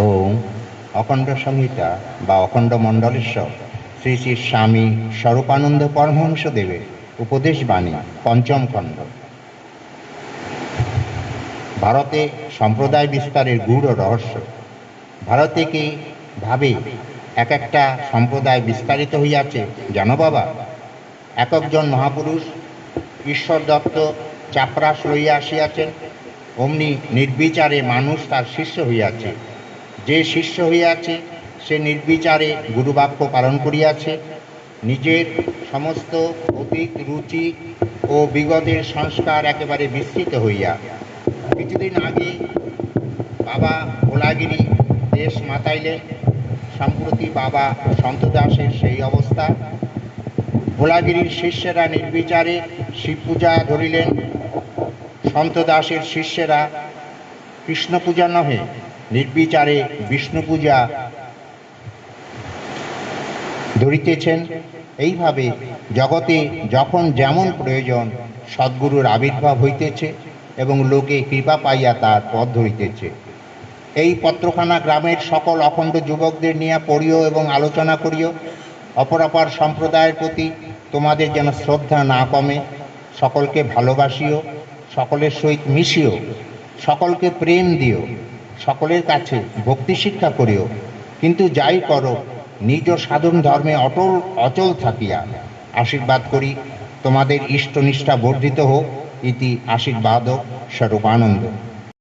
ওম অখণ্ড সংহিতা বা অখণ্ড মণ্ডলেশ্বর শ্রী শ্রী স্বামী স্বরূপানন্দ পরমহংস দেবের উপদেশ বাণী, পঞ্চম খণ্ড। ভারতে সম্প্রদায় বিস্তারের গূঢ় রহস্য। ভারতে কি ভাবে এক একটা সম্প্রদায় বিস্তারিত হইয়াছে, জানো বাবা? এক একজন মহাপুরুষ ঈশ্বর দত্ত চাপরাস লইয়া আসিয়াছেন, অমনি নির্বিচারে মানুষ তার শিষ্য হইয়াছে। যে শিষ্য হইয়াছে, সে নির্বিচারে গুরুবাক্য পালন করিয়াছে। নিজের সমস্ত অতীত রুচি ও বিগতের সংস্কার একেবারে বিস্তৃত হইয়া। কিছুদিন আগে বাবা ভোলাগিরি দেশ মাতাইলেন সম্প্রতি বাবা সন্ত দাসের সেই অবস্থা। ভোলাগিরির শিষ্যেরা নির্বিচারে শিব পূজা ধরিলেন। সন্ত দাসের শিষ্যেরা কৃষ্ণ পূজা নহে নির্বিচারে বিষ্ণু পূজা ধরিতেছেন। এইভাবে জগতে যখন যেমন প্রয়োজন, সদ্গুরুর আবির্ভাব হইতেছে এবং লোকে কৃপা পাইয়া তার পথ ধরিতেছে। এই পত্রখানা গ্রামের সকল অখণ্ড যুবকদের নিয়ে পড়িও এবং আলোচনা করিও। অপরাপর সম্প্রদায়ের প্রতি তোমাদের যেন শ্রদ্ধা না কমে, সকলকে ভালোবাসিও, সকলের সহিত মিশিও, সকলকে প্রেম দিও। সকলের কাছে ভক্তি শিক্ষা করিও। কিন্তু যাই করো, নিজ সাধন ধর্মে অটল, অচল থাকিয়া। আশীর্বাদ করি, তোমাদের ইষ্টনিষ্ঠা বর্ধিত হোক, ইতি আশীর্বাদ স্বরূপানন্দ।